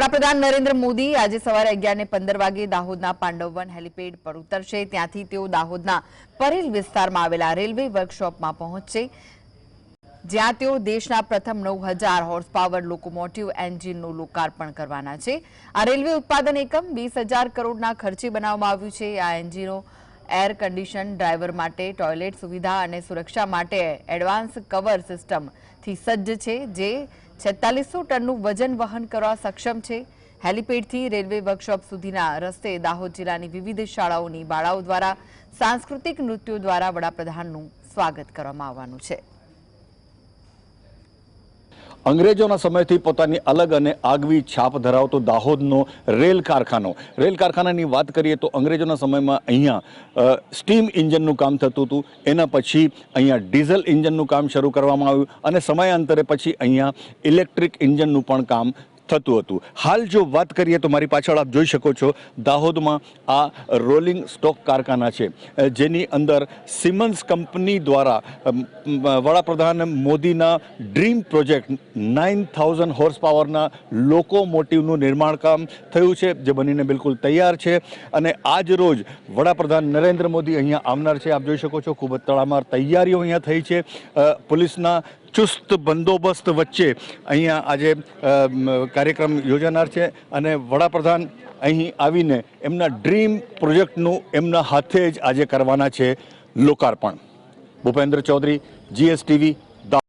વડાપ્રધાન નરેન્દ્ર મોદી આજે સવારે અગિયાર ને પંદર વાગે દાહોદના પાંડવવન હેલિપેડ પર ઉતરશે. ત્યાંથી તેઓ દાહોદના પરેલ વિસ્તારમાં આવેલા રેલવે વર્કશોપમાં પહોંચશે. જ્યાં તેઓ દેશના પ્રથમ નવ હજાર હોર્સ પાવર લોકોમોટિવ એન્જિનનું લોકાર્પણ કરવાના છે. આ રેલવે ઉત્પાદન એકમ વીસ હજાર કરોડના ખર્ચે બનાવવામાં આવ્યું છે. આ એન્જિનો એર કન્ડિશન ડ્રાઈવર માટે ટોયલેટ સુવિધા અને સુરક્ષા માટે એડવાન્સ કવર સિસ્ટમથી સજ્જ છે, જે છેતાલીસો ટનનું વજન વહન કરવા સક્ષમ છે. હેલિપેડથી રેલવે વર્કશોપ સુધીના રસ્તે દાહોદ જિલ્લાની વિવિધ શાળાઓની બાળાઓ દ્વારા સાંસ્કૃતિક નૃત્યો દ્વારા વડાપ્રધાનનું સ્વાગત કરવામાં આવવાનું છે. અંગ્રેજોના સમયથી પોતાની અલગ અને આગવી છાપ ધરાવતો દાહોદનો રેલ કારખાનો. રેલ કારખાનાની વાત કરીએ તો અંગ્રેજોના સમયમાં અહીંયા સ્ટીમ ઇન્જિનનું કામ થતું હતું. એના પછી અહીંયા ડીઝલ ઇન્જનનું કામ શરૂ કરવામાં આવ્યું અને સમયાંતરે પછી અહીંયા ઇલેક્ટ્રિક ઇન્જનનું પણ કામ થતું હતું. હાલ જો વાત કરીએ તો મારી પાછળ આપ જોઈ શકો છો, દાહોદમાં આ રોલિંગ સ્ટોક કારખાના છે. જેની અંદર સિમન્સ કંપની દ્વારા વડાપ્રધાન મોદીના dream project nine thousand horse પાવરના લોકોમોટિવનું નિર્માણ કામ થયું છે, જે બનીને બિલકુલ તૈયાર છે. અને આજ રોજ વડાપ્રધાન નરેન્દ્ર મોદી અહીંયા આવનાર છે. આપ જોઈ શકો છો, ખૂબ જ તડામાર તૈયારીઓ અહીંયા થઈ છે. પોલીસના ચુસ્ત બંદોબસ્ત વચ્ચે અહીંયા આજે કાર્યક્રમ યોજાનાર છે અને વડાપ્રધાન અહીં આવીને એમના ડ્રીમ પ્રોજેક્ટનું એમના હાથે જ આજે કરવાના છે લોકાર્પણ. ભૂપેન્દ્ર ચૌધરી, જીએસટીવી